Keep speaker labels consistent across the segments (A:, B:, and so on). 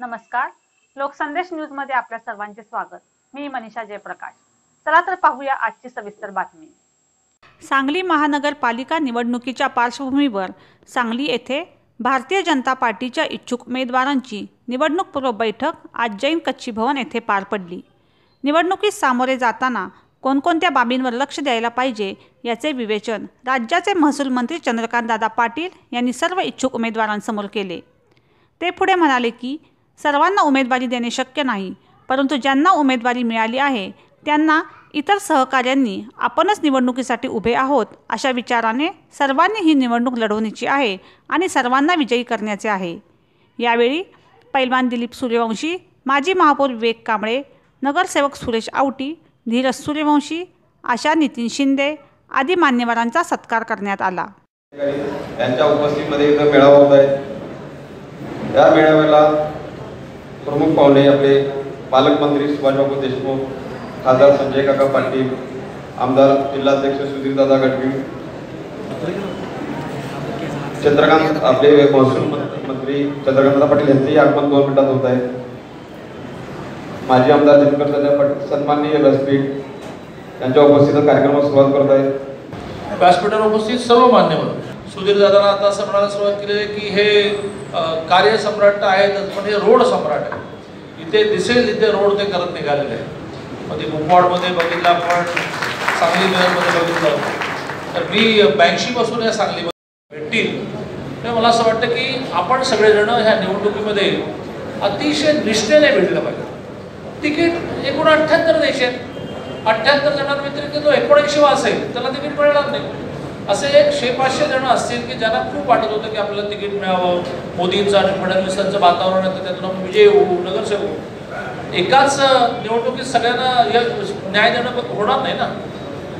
A: नमस्कार. लोकसंदेश न्यूजमध्ये आपल्या सर्वांचे स्वागत. मी मनीषा जयप्रकाश. चला तर पाहूया आजची सविस्तर बातमी. सांगली महानगरपालिका निवडणुकीच्या पार्श्वभूमीवर सांगली येथे भारतीय जनता पार्टीच्या इच्छुक उमेदवारांची निवडणूकपूर्व बैठक आज जैन कच्ची भवन येथे पार पडली. निवडणुकीस सामोरे जाताना कोणकोणत्या बाबींवर लक्ष द्यायला पाहिजे याचे विवेचन राज्याचे महसूल मंत्री चंद्रकांतदादा पाटील यांनी सर्व इच्छुक उमेदवारांसमोर केले. ते पुढे म्हणाले की सर्वांना उमेदवारी देणे शक्य नाही परंतु ज्यांना उमेदवारी मिळाली आहे त्यांना इतर सहकाऱ्यांनी आपणच निवडणुकीसाठी उभे आहोत अशा विचाराने सर्वांनी ही निवडणूक लढवण्याची आहे आणि सर्वांना विजयी करण्याचे आहे. यावेळी पैलवान दिलीप सूर्यवंशी माजी महापौर विवेक कांबळे नगरसेवक सुरेश आवटी धीरज सूर्यवंशी आशा नितीन शिंदे आदी मान्यवरांचा सत्कार करण्यात आला.
B: त्यांच्या उपस्थितीमध्ये मेळावा होत आहे. या मेळाव्याला प्रमुख पाहुणे आपले पालकमंत्री सुभाषबाबू देशमुख खासदार संजय काका पाटील आमदार जिल्हाध्यक्ष सुधीरदादा गडवी चंद्रकांत आपले महसूल मंत्री चंद्रकांतदा पाटील यांचेही आगमन दोन मिनिटात होत आहे. माजी आमदार दिनकर पाटील सन्माननीय व्यासपीठ यांच्या उपस्थितीत कार्यक्रमास सुरुवात करत आहे
C: व्यासपीठावर उपस्थित सर्व मान्यवर सुधीर दादांना आता असं म्हणायला सुरुवात केली आहे की हे अ, कार्यसम्राट आहेतच पण हे रोड सम्राट आहे इथे दिसेल इथे रोड ते करत निघालेले आहे मग ते कुपवाडमध्ये बघितलं आपण सांगली मेयरमध्ये बघितलं. तर मी ब्याऐंशी पासून या सांगलीमध्ये भेटतील. तर मला असं वाटतं की आपण सगळेजण ह्या निवडणुकीमध्ये अतिशय निष्ठेने भेटलं पाहिजे. तिकीट एकूण अठ्ठ्याहत्तर देश आहेत. अठ्ठ्याहत्तर जणांव्यतिरिक्त जो एकोणऐंशी असेल त्याला तिकीट मिळणार नाही. असे एकशे पाचशे जण असतील की ज्यांना खूप वाटत होतं की आपल्याला तिकीट मिळावं. मोदींचं आणि फडणवीसांचं वातावरण आहे तर त्यातून आपण विजय होऊ नगरसेवक होऊ. एकाच निवडणुकीत सगळ्यांना न्याय देणं पण होणार नाही ना.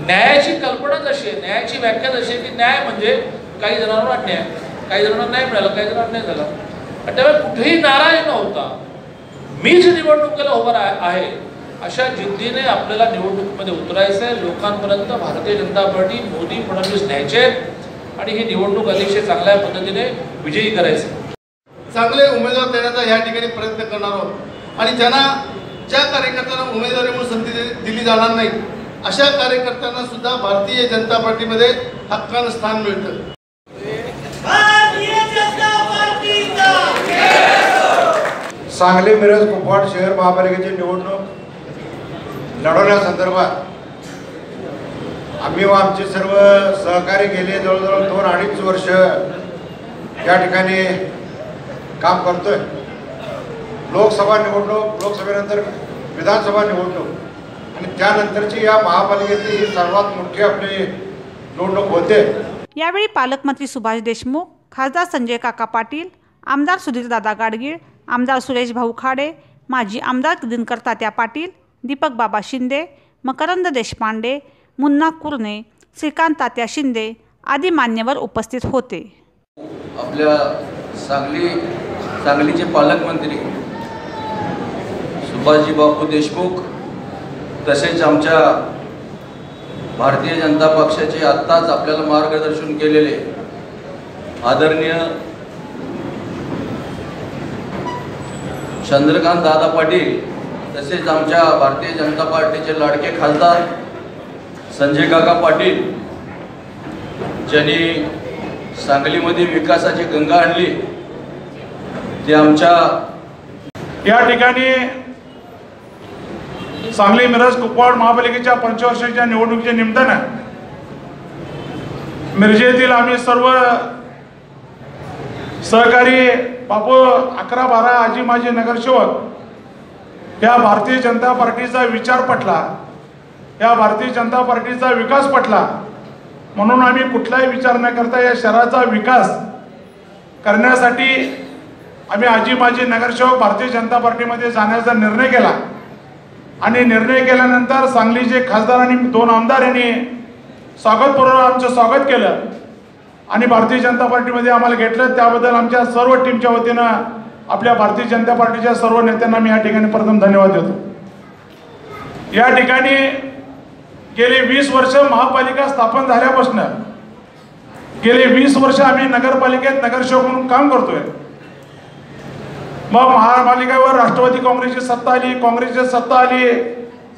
C: न्यायाची कल्पनाच अशी आहे न्यायाची व्याख्या अशी आहे की न्याय म्हणजे काही जणांना अन्याय काही जणांना न्याय मिळाला काही जणांना अन्याय झाला. आणि त्यामुळे कुठेही नाराज नव्हता मी मीच निवडणुकीला उभं आहे अशा जिद्दीने आपल्याला निवडणुकीमध्ये उतरायचं आहे लोकांपर्यंत भारतीय जनता पार्टी मोदी फडणवीस न्यायचे आहेत. आणि ही निवडणूक अतिशय चांगल्या पद्धतीने विजयी करायचं. आहे.
D: चांगले उमेदवार देण्याचा या ठिकाणी प्रयत्न करणार आहोत. आणि ज्यांना ज्या कार्यकर्त्यांना उमेदवारी म्हणून संधी दि- दिली जाणार नाही अशा कार्यकर्त्यांना सुद्धा भारतीय जनता पार्टीमध्ये हक्कानं स्थान मिळतं.
E: भारतीय जनता पार्टीचा.
F: सांगली मिरज कुपवाड शहर महापालिकेची निवडणूक. लढवण्यासंदर्भात आम्ही व आमचे सर्व सहकारी गेले जवळजवळ दोन अडीच वर्ष या ठिकाणी काम करतोय. लोकसभा निवडणूक लोकसभेनंतर विधानसभा निवडणूक आणि त्यानंतरची या महापालिकेतली ही सर्वात मोठी आपली निवडणूक होते.
A: यावेळी पालकमंत्री सुभाष देशमुख खासदार संजय काका पाटील आमदार सुधीरदादा गाडगीळ आमदार सुरेश भाऊ खाडे माजी आमदार दिनकर तात्या पाटील दीपक बाबा शिंदे मकरंद देशपांडे मुन्ना कुरणे श्रीकांत तात्या शिंदे आदी मान्यवर उपस्थित होते.
G: आपल्या सांगली सांगलीचे पालकमंत्री सुभाषजी बापू देशमुख तसेच आमच्या भारतीय जनता पक्षाचे आत्ताच आपल्याला मार्गदर्शन केलेले आदरणीय चंद्रकांत दादा पाटील तसेच आमच्या भारतीय जनता पार्टीचे लाडके खासदार संजय काका पाटील ज्यांनी सांगलीमध्ये विकासाची गंगा आणली ते आमच्या
H: या ठिकाणी सांगली मिरज कुपवाड महापालिकेच्या पंचवर्षाच्या निवडणुकीच्या निमित्तानं मिरजेतील आम्ही सर्व सहकारी बापू अकरा बारा आजी माजी नगरसेवक या भारतीय जनता पार्टीचा विचार पटला या भारतीय जनता पार्टीचा विकास पटला म्हणून आम्ही कुठलाही विचार न करता या शहराचा विकास करण्यासाठी आम्ही आजी माजी नगरसेवक भारतीय जनता पार्टीमध्ये जाण्याचा निर्णय केला. आणि निर्णय केल्यानंतर सांगलीचे खासदार आणि दोन आमदार यांनी स्वागतपूर्वक आमचं स्वागत केलं. आणि भारतीय जनता पार्टीमध्ये आम्हाला घेतलं. त्याबद्दल आमच्या सर्व टीमच्या वतीनं आपल्या भारतीय जनता पार्टीच्या सर्व नेत्यांना मी या ठिकाणी प्रथम धन्यवाद देतो. या ठिकाणी गेली वीस वर्ष महापालिका स्थापन झाल्यापासून गेले वीस वर्ष आम्ही नगरपालिकेत नगरसेवक म्हणून काम करतोय. मग महापालिकेवर राष्ट्रवादी काँग्रेसची सत्ता आली काँग्रेसची सत्ता आली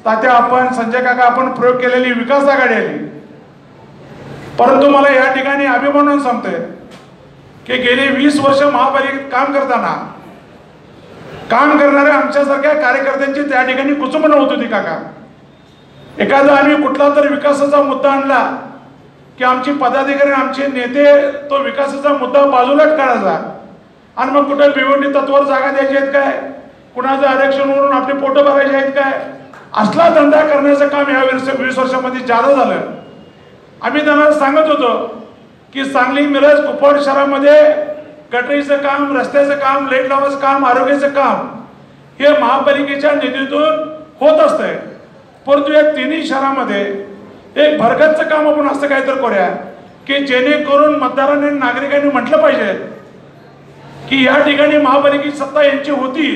H: तात्या आपण संजय काका आपण प्रयोग केलेली विकास आघाडी आली. परंतु मला या ठिकाणी अभिमानून सांगतोय की गेली वीस वर्ष महापालिकेत काम करताना काम करणाऱ्या आमच्यासारख्या कार्यकर्त्यांची त्या ठिकाणी कुचंबना होत होती काका. एखादा आम्ही कुठला तर विकासाचा मुद्दा आणला की आमची पदाधिकारी आमचे नेते तो विकासाचा मुद्दा बाजूलाच काढायचा आणि मग कुठे भिवंडी तत्वावर जागा द्यायची आहेत काय? कुणाचं आरक्षण म्हणून आपले पोटं भरायची आहेत काय? असला धंदा करण्याचं काम या वीस वीस वर्षामध्ये जादा झालं. आम्ही त्यांना सांगत होतो की सांगली मिरज कुपवाड शहरामध्ये गटरीचं काम रस्त्याचं काम लेट लावायचं काम आरोग्याचं काम हे महापालिकेच्या निधीतून होत असतंय. परंतु या तिन्ही शहरामध्ये एक भरगतचं काम आपण असं काहीतरी करूया की जेणेकरून मतदारांनी नागरिकांनी म्हटलं पाहिजे की या ठिकाणी महापालिकेची सत्ता यांची होती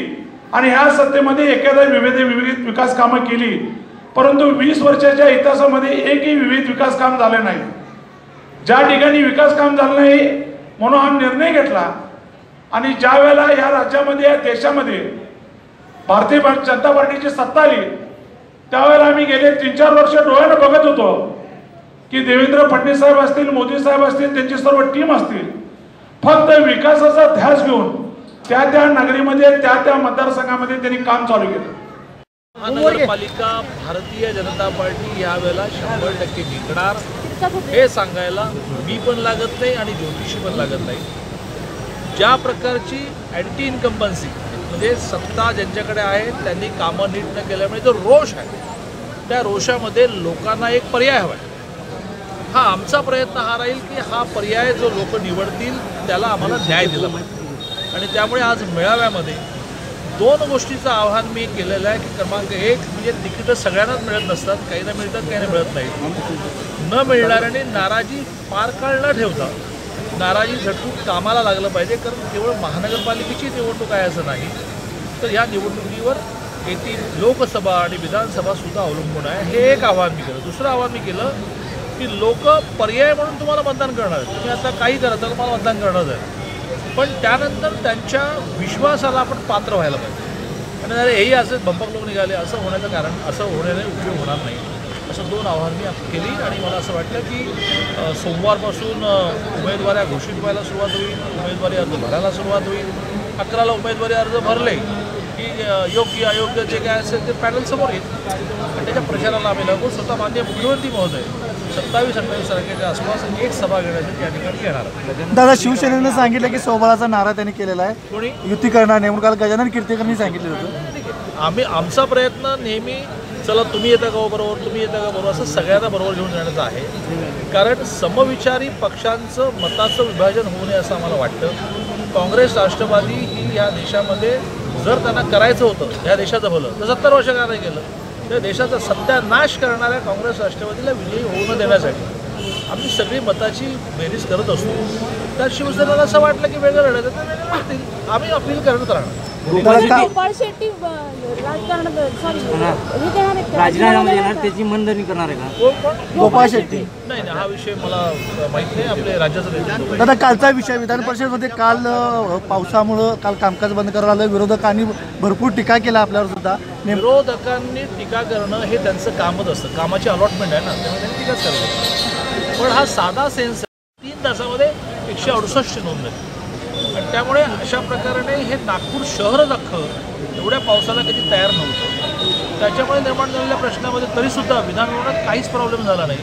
H: आणि ह्या सत्तेमध्ये एखाद्या विविध विविध विकास कामं केली. परंतु वीस वर्षाच्या इतिहासामध्ये एकही विविध विकास काम झाले नाही. ज्या ठिकाणी विकास काम झालं नाही म्हणून हा निर्णय घेतला. आणि ज्या वेळेला या राज्यामध्ये या देशामध्ये भारतीय जनता पार्टीची सत्ता आली त्यावेळेला आम्ही गेले तीन चार वर्ष डोळ्यानं बघत होतो की देवेंद्र फडणवीस साहेब असतील मोदी साहेब असतील त्यांची सर्व टीम असतील. फक्त विकासाचा ध्यास घेऊन त्या त्या नगरीमध्ये त्या त्या मतदारसंघामध्ये त्यांनी काम चालू केलं.
C: महानगरपालिका भारतीय जनता पार्टी यावेळेला शंभर टक्के जिंकणार. हे सांगायला मी पण लागत नाही आणि ज्योतिषी पण लागत नाही. ज्या प्रकारची अँटी इन्कम्बन्सी म्हणजे सत्ता ज्यांच्याकडे आहे त्यांनी कामं नीट न केल्यामुळे जो रोष आहे त्या रोषामध्ये लोकांना एक पर्याय हवा आहे. हा आमचा प्रयत्न हा राहील की हा पर्याय जो लोक निवडतील त्याला आम्हाला न्याय दिला पाहिजे. आणि त्यामुळे आज मेळाव्यामध्ये दोन गोष्टीचं आव्हान मी केलेलं आहे की क्रमांक एक म्हणजे तिकीटं सगळ्यांनाच मिळत नसतात काही ना मिळतात काही ना मिळत नाही न मिळणाऱ्याने नाराजी पार काळ न ठेवता नाराजी झटकून कामाला लागलं पाहिजे कारण केवळ महानगरपालिकेची निवडणूक आहे असं नाही. तर या निवडणुकीवर येथील लोकसभा आणि विधानसभा सुद्धा अवलंबून आहे. हे एक आव्हान मी केलं. दुसरं आव्हान मी केलं की लोक पर्याय म्हणून तुम्हाला मतदान करणार आहेत. तुम्ही आता काही करा तर तुम्हाला मतदान करणार आहे पण त्यानंतर त्यांच्या विश्वासाला आपण पात्र व्हायला पाहिजे. आणि अरे हेही असं बंपक लोक निघाले असं होण्याचं कारण असं होण्याने उपयोग होणार नाही. असं दोन आव्हान मी केली आणि मला असं वाटलं की सोमवारपासून उमेदवाऱ्या घोषित व्हायला सुरुवात होईल उमेदवारी अर्ज भरायला सुरुवात होईल. अकराला उमेदवारी अर्ज भरले की योग्य अयोग्य जे काय असेल ते पॅनल समोर येईल. आणि त्याच्या प्रचाराला आम्ही लागू. स्वतः मान्य मुख्यमंत्री महोदय सत्तावीस अठ्ठावीस तारखेच्या आसपास एक सभा घेण्यासाठी या ठिकाणी येणार.
I: दादा शिवसेनेनं सांगितलं की सोबळाचा नारा त्यांनी केलेला आहे.
C: कोणी?
I: युती करणार नाही म्हणून काल गजानन कीर्तीकरांनी सांगितलं होतं.
C: आम्ही आमचा प्रयत्न नेहमी चला तुम्ही येता का हो बरोबर? तुम्ही येता का बरोबर? असं सगळ्यांना बरोबर घेऊन जाण्याचं आहे. कारण समविचारी पक्षांचं मताचं विभाजन होऊ नये असं आम्हाला वाटतं. काँग्रेस राष्ट्रवादी ही या देशामध्ये जर त्यांना करायचं होतं या देशाचं भलं तर सत्तर वर्ष का नाही केलं? तर देशाचा सत्यानाश करणाऱ्या काँग्रेस राष्ट्रवादीला विजयी होऊ न देण्यासाठी आम्ही सगळी मताची बेरीज करत असतो. त्यात शिवसेनेला असं वाटलं की वेगळं लढत आहे तर वेगळं लढतील. आम्ही अपील करत राहणार.
J: गोपाळ शेट्टी ब- राजकारणात सॉरी हे देणार आहेत का?
K: राजीनामा देणार? त्याची मनधरणी करणार आहे का?
I: गोपाळ शेट्टी.
C: नाही नाही हा विषय मला माहीत नाही. आपले राज्याचं नेतृत्व
I: दादा कालचा विषय विधान परिषदमध्ये काल अ, पावसामुळं काल कामकाज बंद करावं आलं विरोधकांनी भरपूर टीका केला आपल्यावर सुद्धा. नेम
C: विरोधकांनी टीका करणं हे त्यांचं कामच असतं. कामाची अलॉटमेंट आहे ना. त्यामुळे त्यांनी टीकाच करायची पण हा साधा सेन्स. तीन तासामध्ये एकशे अडुसष्ट नोंदणी आणि त्यामुळे अशा प्रकारे हे नागपूर शहर अख्खं एवढ्या पावसाला कधी तयार नव्हतं. त्याच्यामुळे निर्माण झालेल्या प्रश्नामध्ये तरीसुद्धा विधानभवनात काहीच प्रॉब्लेम झाला नाही.